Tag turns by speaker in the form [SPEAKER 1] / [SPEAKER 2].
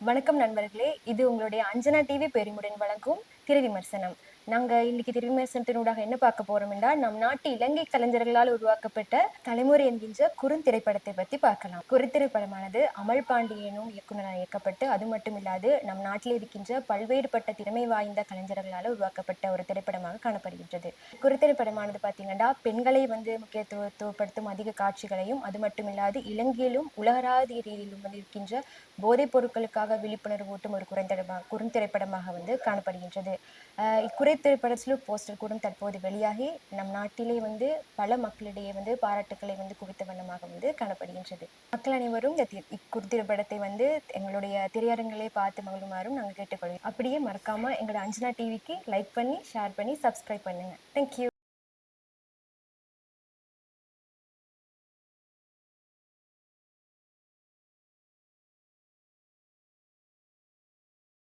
[SPEAKER 1] வணக்கம் நண்பர்களே. இது உங்களுடைய அஞ்சனா டிவி பெருமுடன் வழங்கும் திரை விமர்சனம். நாங்கள் இன்னைக்கு திரை என்ன பார்க்க போறோம் என்றால் நம் நாட்டு இலங்கை கலைஞர்களால் உருவாக்கப்பட்ட தலைமுறை என்கின்ற குறுந்திரைப்படத்தை பற்றி பார்க்கலாம். குறுந்திரைப்படமானது அமல் பாண்டியனும் இயக்குனராக இயக்கப்பட்டு அது மட்டும் இல்லாது நம் நாட்டில் இருக்கின்ற பல்வேறுபட்ட திறமை வாய்ந்த கலைஞர்களால் உருவாக்கப்பட்ட ஒரு திரைப்படமாக காணப்படுகின்றது. குறுத்திரைப்படமானது பார்த்தீங்கன்னா பெண்களை வந்து முக்கியத்துவப்படுத்தும் அதிக காட்சிகளையும் அது மட்டும் இல்லாது இலங்கையிலும் உலகராதிய ரீதியிலும் வந்து இருக்கின்ற போதைப் பொருட்களுக்காக விழிப்புணர்வு ஊட்டும் ஒரு குறைந்திரமா குறுந்திரைப்படமாக வந்து காணப்படுகின்றது. இக்குறை திரைப்படத்தில் போஸ்டர் கூட தற்போது வெளியாகி நம் நாட்டிலே வந்து பல மக்களிடையே வந்து பாராட்டுக்களை வந்து குவித்த வண்ணமாக வந்து காணப்படுகின்றது. மக்கள் அனைவரும் இந்த தி- வந்து எங்களுடைய திரையரங்களை பார்த்து மகிழுமாறும் நாங்கள் கேட்டுக்கொள்வோம் அப்படியே மறக்காமல் எங்களோட அஞ்சனா டிவிக்கு லைக் பண்ணி ஷேர் பண்ணி சப்ஸ்கிரைப் பண்ணுங்க. தேங்க்யூ